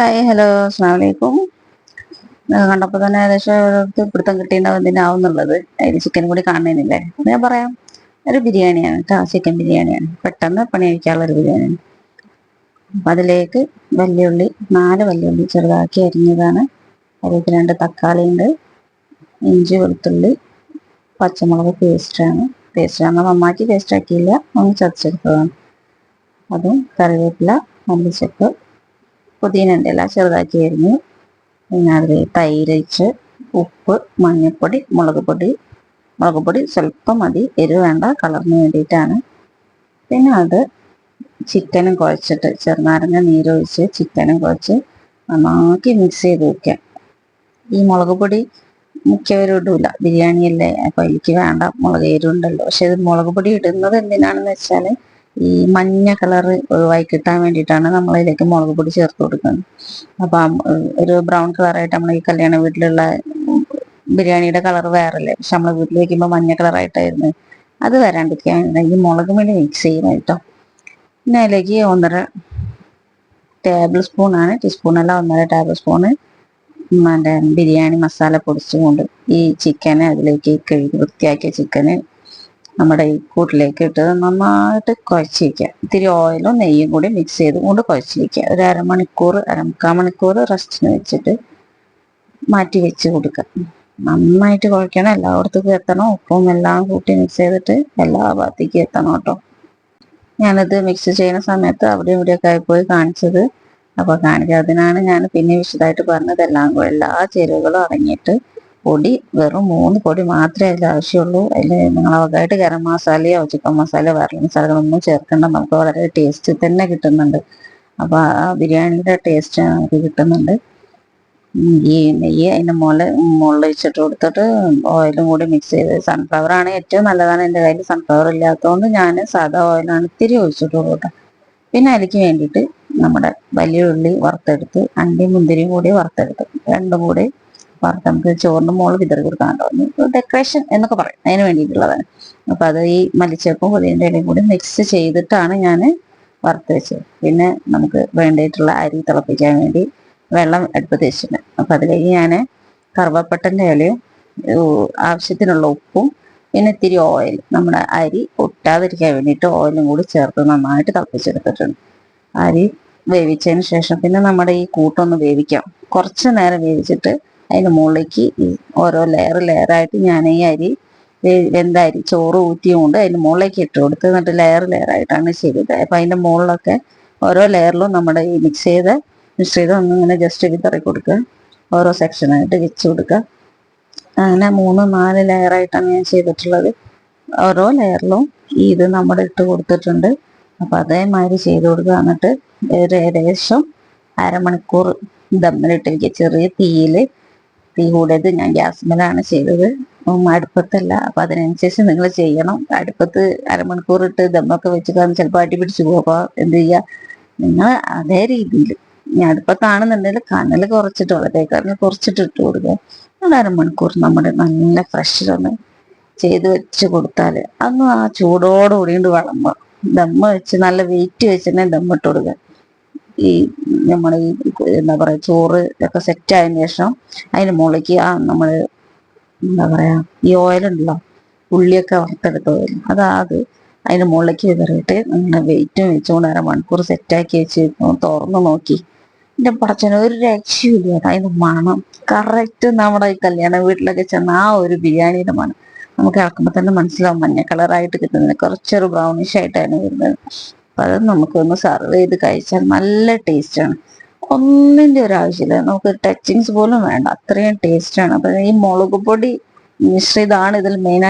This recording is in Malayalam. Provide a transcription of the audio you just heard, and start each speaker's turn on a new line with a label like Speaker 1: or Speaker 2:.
Speaker 1: ഹായ് ഹലോ അസ്സാം വലൈക്കും കണ്ടപ്പോൾ തന്നെ ഏകദേശം പിടുത്തം കിട്ടിയിട്ടുണ്ടാവും എന്തിനാവുന്നുള്ളത് അതിൽ ചിക്കൻ കൂടി കാണുന്നില്ലേ ഞാൻ പറയാം ഒരു ബിരിയാണിയാണ് കേട്ടോ ചിക്കൻ ബിരിയാണിയാണ്. പെട്ടെന്ന് പണി കഴിക്കാനുള്ള ഒരു ബിരിയാണിയാണ്. അപ്പം അതിലേക്ക് വല്യുള്ളി നാല് വല്യുള്ളി ചെറുതാക്കി അരിഞ്ഞതാണ്. അതിലേക്ക് രണ്ട് തക്കാളി ഉണ്ട് ഇഞ്ചി വെളുത്തുള്ളി പച്ചമുളക് പേസ്റ്റാണ് പേസ്റ്റാണ് നന്നാക്കി പേസ്റ്റ് ആക്കിയില്ല ഒന്ന് ചതച്ചെടുത്തതാണ്. അതും കറിവേപ്പില മല്ലിച്ചപ്പ് പുതിനന്റെ ഇല ചെറുതാക്കി അരിഞ്ഞ് അതിൽ തൈര് ഒഴിച്ച് ഉപ്പ് മഞ്ഞൾപ്പൊടി മുളക് പൊടി. മുളക് പൊടി സ്വല്പം മതി. എരിവ് വേണ്ട കളറിന് വേണ്ടിയിട്ടാണ്. പിന്നെ അത് ചിക്കനും കുഴച്ചിട്ട് ചെറുനാരങ്ങ നീരൊഴിച്ച് ചിക്കനും കുഴച്ച് നന്നാക്കി മിക്സ് ചെയ്ത് വെക്കാം ഈ മുളക് പൊടി മിക്കവരും ഇടൂല. ബിരിയാണിയല്ലേ? അപ്പൊ എനിക്ക് വേണ്ട മുളക് എരിവുണ്ടല്ലോ. പക്ഷെ ഇത് മുളക് പൊടി ഇടുന്നത് എന്തിനാണെന്ന് വെച്ചാൽ ഈ മഞ്ഞ കളറ് ഒഴിവായി കിട്ടാൻ വേണ്ടിയിട്ടാണ് നമ്മൾ ഇതിലേക്ക് മുളക് പൊടി ചേർത്ത് കൊടുക്കുന്നത്. അപ്പം ഒരു ബ്രൗൺ കളറായിട്ട് നമ്മൾ ഈ കല്യാണ വീട്ടിലുള്ള ബിരിയാണിയുടെ കളർ വേറല്ലേ. പക്ഷെ നമ്മൾ വീട്ടിൽ വയ്ക്കുമ്പോൾ മഞ്ഞ കളറായിട്ടായിരുന്നു അത് വരാണ്ടിരിക്കാൻ ഈ മുളക് പൊടി മിക്സ് ചെയ്യണം കേട്ടോ. പിന്നെ അതിലേക്ക് ഒന്നര ടേബിൾ സ്പൂണാണ് അല്ല ഒന്നര ടേബിൾ സ്പൂണ് മറ്റേ ബിരിയാണി മസാല പൊടിച്ചുകൊണ്ട് ഈ ചിക്കനെ അതിലേക്ക് കഴുകി വൃത്തിയാക്കിയ ചിക്കന് നമ്മുടെ ഈ കൂട്ടിലേക്ക് ഇട്ട് നന്നായിട്ട് കുഴച്ച് വയ്ക്കുക ഇത്തിരി ഓയിലും നെയ്യും കൂടി മിക്സ് ചെയ്ത് കൊണ്ട് കുഴച്ച് വയ്ക്കുക ഒരു അരമണിക്കൂർ അരമുക്കാൽ മണിക്കൂർ റെസ്റ്റിന് വെച്ചിട്ട് മാറ്റി വെച്ച് കൊടുക്കുക. നന്നായിട്ട് കുഴക്കണം. എല്ലായിടത്തേക്കും എത്തണം. ഉപ്പും എല്ലാം കൂട്ടി മിക്സ് ചെയ്തിട്ട് എല്ലാ ഭാഗത്തേക്കും എത്തണം കേട്ടോ. ഞാനത് മിക്സ് ചെയ്യുന്ന സമയത്ത് അവിടെ ഇവിടെയൊക്കെ ആയിപ്പോയി കാണിച്ചത്. അപ്പൊ കാണിക്കാതിനാണ് ഞാൻ പിന്നെ വിശദമായിട്ട് പറഞ്ഞത്. എല്ലാം എല്ലാ ചേരുവകളും അടങ്ങിയിട്ട് പൊടി വെറും മൂന്ന് പൊടി മാത്രമേ അതിൽ ആവശ്യമുള്ളൂ. അതിൽ നിങ്ങൾ അവകായിട്ട് ഗരം മസാലയോ ചിക്കൻ മസാലയോ വരളി മസാലകളൊന്നും ചേർക്കേണ്ട. നമുക്ക് വളരെ ടേസ്റ്റ് തന്നെ കിട്ടുന്നുണ്ട്. അപ്പോൾ ആ ബിരിയാണിയുടെ ടേസ്റ്റ് നമുക്ക് കിട്ടുന്നുണ്ട്. ഈ നെയ്യ് അതിന്റെ മുകളിൽ മുകളിൽ കൊടുത്തിട്ട് ഓയിലും കൂടി മിക്സ് ചെയ്ത്. സൺഫ്ലവർ ആണ് ഏറ്റവും നല്ലതാണ്. എന്റെ കയ്യിൽ സൺഫ്ലവർ ഇല്ലാത്തതുകൊണ്ട് ഞാൻ സാധാ ഓയിലാണ് ഇത്തിരി ഒഴിച്ചിട്ടുള്ളൂ കേട്ടോ പിന്നെ അതിലേക്ക് വേണ്ടിയിട്ട് നമ്മുടെ വലിയ ഉള്ളി വറുത്തെടുത്ത് അണ്ടിയും മുന്തിരിയും കൂടി വറുത്തെടുത്ത് രണ്ടും കൂടി വറുത്ത് നമുക്ക് ചോറിന് മുകളിൽ വിതറി കൊടുക്കാനുണ്ടോ ഡെക്കറേഷൻ എന്നൊക്കെ പറയും. അതിന് വേണ്ടിയിട്ടുള്ളതാണ് അപ്പൊ അത് ഈ മല്ലിച്ചപ്പും പുതിയന്റെ ഇടയും കൂടി മിക്സ് ചെയ്തിട്ടാണ് ഞാൻ വറുത്ത് വെച്ചത്. പിന്നെ നമുക്ക് വേണ്ടിയിട്ടുള്ള അരി തിളപ്പിക്കാൻ വേണ്ടി വെള്ളം അടുപ്പത്ത് വെച്ചിട്ടുണ്ട് അപ്പൊ അതിലേക്ക് ഞാൻ കറുവപ്പട്ടന്റെ ഇലയും ആവശ്യത്തിനുള്ള ഉപ്പും പിന്നെ ഇത്തിരി ഓയിൽ നമ്മുടെ അരി ഒട്ടാതിരിക്കാൻ വേണ്ടിയിട്ട് ഓയിലും കൂടി ചേർത്ത് നന്നായിട്ട് തിളപ്പിച്ചെടുത്തിട്ടുണ്ട്. അരി വേവിച്ചതിന് ശേഷം പിന്നെ നമ്മുടെ ഈ കൂട്ടൊന്ന് വേവിക്കാം. കുറച്ച് നേരം വേവിച്ചിട്ട് അതിന് മുകളിലേക്ക് ഓരോ ലെയർ ലെയറായിട്ട് ഞാൻ ഈ അരി വേ- അരി ചോറ് ഊറ്റിയും കൊണ്ട് അതിന് മുകളിലേക്ക് ഇട്ട് കൊടുത്ത് എന്നിട്ട് ലെയർ ആയിട്ടാണ് ചെയ്തത്. അപ്പം അതിന്റെ മുകളിലൊക്കെ ഓരോ ലെയറിലും നമ്മുടെ ഈ മിക്സ് ചെയ്ത മിക്സ് ചെയ്ത് ഒന്നിങ്ങനെ ജസ്റ്റ് വിതറി കൊടുക്കുക. ഓരോ സെക്ഷനായിട്ട് വെച്ച് കൊടുക്കുക. അങ്ങനെ മൂന്ന് നാല് ലെയറായിട്ടാണ് ഞാൻ ചെയ്തിട്ടുള്ളത്. ഓരോ ലെയറിലും ഈ ഇത് നമ്മുടെ ഇട്ട് കൊടുത്തിട്ടുണ്ട്. അപ്പം അതേമാതിരി ചെയ്ത് കൊടുക്കുക. എന്നിട്ട് ഒരു ഏകദേശം അരമണിക്കൂർ ദമ്മിലിട്ട് വയ്ക്കുക ചെറിയ തീയിൽ തീ കൂടിയത് ഞാൻ ഗ്യാസ്മലാണ് ചെയ്തത്. അടുപ്പത്തല്ല. അപ്പൊ അതിനനുസരിച്ച് നിങ്ങൾ ചെയ്യണം. അടുപ്പത്ത് അരമണിക്കൂർ ഇട്ട് ദമ്മൊക്കെ വെച്ച് കാരണം ചിലപ്പോൾ അടി പിടിച്ചു പോകും. അപ്പൊ എന്ത് ചെയ്യുക നിങ്ങൾ അതേ രീതിയിൽ ഞാൻ അടുപ്പത്താണെന്നുണ്ടെങ്കിൽ കനൽ കുറച്ചിട്ട് വളരെക്കാരന് കുറച്ചിട്ട് ഇട്ട് കൊടുക്കുക. ഒരു അരമണിക്കൂർ നമ്മുടെ നല്ല ഫ്രഷിലൊന്ന് ചെയ്ത് വെച്ച് കൊടുത്താൽ അന്ന് ആ ചൂടോടുകൂടി കൂടിയിട്ട് വളമ്പ ദമ്മ വെച്ച് നല്ല വെയിറ്റ് വെച്ച് തന്നെ ദമ്മ് ഇട്ട് കൊടുക്കുക. ഈ നമ്മൾ ഈ എന്താ പറയാ ചോറ് ഒക്കെ സെറ്റ് ആയതിനു ശേഷം അതിന് മുകളിലേക്ക് ആ നമ്മൾ എന്താ പറയാ ഈ ഓയിലുണ്ടല്ലോ ഉള്ളിയൊക്കെ വറുത്തെടുത്ത ഓയിൽ. അതാ അത് അതിന് മുകളിലേക്ക് വിതറിയിട്ട് അങ്ങനെ വെയിറ്റും വെച്ചുകൊണ്ട് അര മണിക്കൂർ സെറ്റാക്കി വെച്ച് തുറന്ന് നോക്കി. എന്റെ പടച്ചന ഒരു രക്ഷയില്ല അതിന് മണം. കറക്റ്റ് നമ്മുടെ ഈ കല്യാണ വീട്ടിലൊക്കെ ചെന്ന ആ ഒരു ബിരിയാണിയുടെ മണം. നമുക്ക് ഇറക്കുമ്പോൾ തന്നെ മനസ്സിലാവും മഞ്ഞ കളറായിട്ട് കിട്ടുന്നത്. കുറച്ചൊരു ബ്രൗണിഷ് ആയിട്ടാണ് വരുന്നത്. അപ്പൊ അത് നമുക്കൊന്ന് സെർവ് ചെയ്ത് കഴിച്ചാൽ നല്ല ടേസ്റ്റാണ് ഒന്നിന്റെ ഒരു ആവശ്യമില്ല. നമുക്ക് ടച്ചിങ്സ് പോലും വേണ്ട. അത്രയും ടേസ്റ്റാണ് അപ്പൊ ഈ മുളക് പൊടി മിശ്രിതാണ് ഇതിൽ മെയിനായിട്ട്